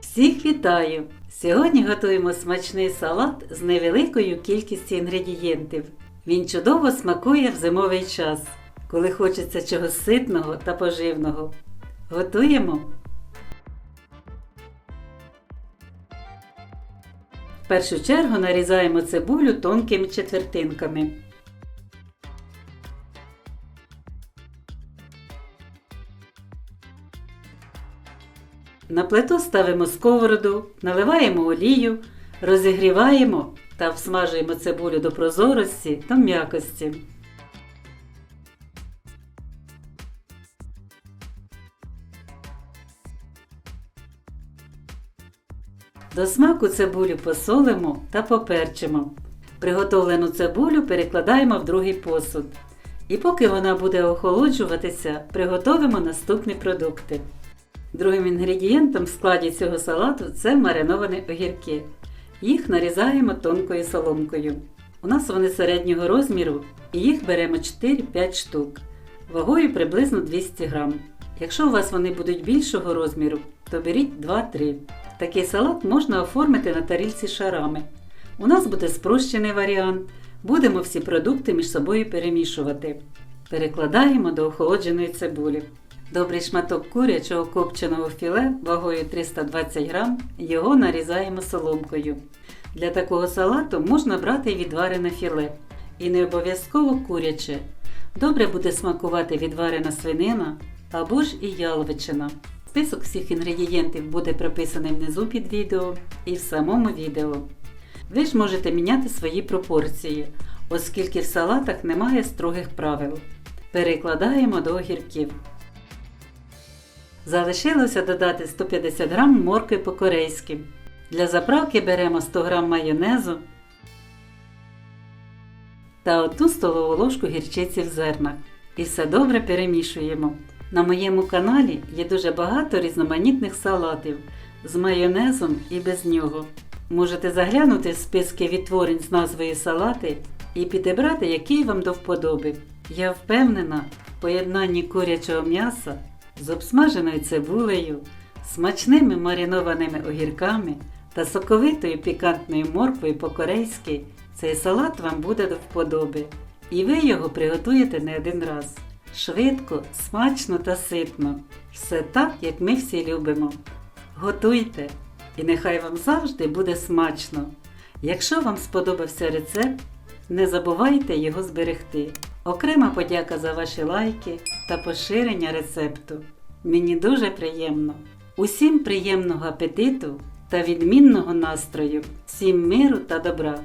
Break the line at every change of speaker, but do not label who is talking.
Всіх вітаю! Сьогодні готуємо смачний салат з невеликою кількістю інгредієнтів. Він чудово смакує в зимовий час, коли хочеться чогось ситного та поживного. Готуємо. В першу чергу нарізаємо цибулю тонкими четвертинками. На плиту ставимо сковороду, наливаємо олію, розігріваємо та всмажуємо цибулю до прозорості та м'якості. До смаку цибулю посолимо та поперчимо. Приготовлену цибулю перекладаємо в другий посуд. І поки вона буде охолоджуватися, приготовимо наступні продукти. Другим інгредієнтом в складі цього салату це мариновані огірки. Їх нарізаємо тонкою соломкою. У нас вони середнього розміру і їх беремо 4-5 штук, вагою приблизно 200 грам. Якщо у вас вони будуть більшого розміру, то беріть 2-3. Такий салат можна оформити на тарілці шарами. У нас буде спрощений варіант. Будемо всі продукти між собою перемішувати. Перекладаємо до охолодженої цибулі. Добрий шматок курячого копченого філе вагою 320 грам, його нарізаємо соломкою. Для такого салату можна брати відварене філе. І не обов'язково куряче. Добре буде смакувати відварена свинина або ж і яловичина. Список всіх інгредієнтів буде прописаний внизу під відео і в самому відео. Ви ж можете міняти свої пропорції, оскільки в салатах немає строгих правил. Перекладаємо до огірків. Залишилося додати 150 г моркви по-корейськи. Для заправки беремо 100 г майонезу та 1 столову ложку гірчиці в зернах. І все добре перемішуємо. На моєму каналі є дуже багато різноманітних салатів з майонезом і без нього. Можете заглянути в списки відтворень з назвою салати і підібрати, який вам до вподоби. Я впевнена, в поєднанні курячого м'яса з обсмаженою цибулею, смачними маринованими огірками та соковитою пікантною морквою по-корейськи цей салат вам буде до вподоби. І ви його приготуєте не один раз. Швидко, смачно та ситно. Все так, як ми всі любимо. Готуйте! І нехай вам завжди буде смачно. Якщо вам сподобався рецепт, не забувайте його зберегти. Окрема подяка за ваші лайки та поширення рецепту. Мені дуже приємно. Усім приємного апетиту та відмінного настрою, всім миру та добра!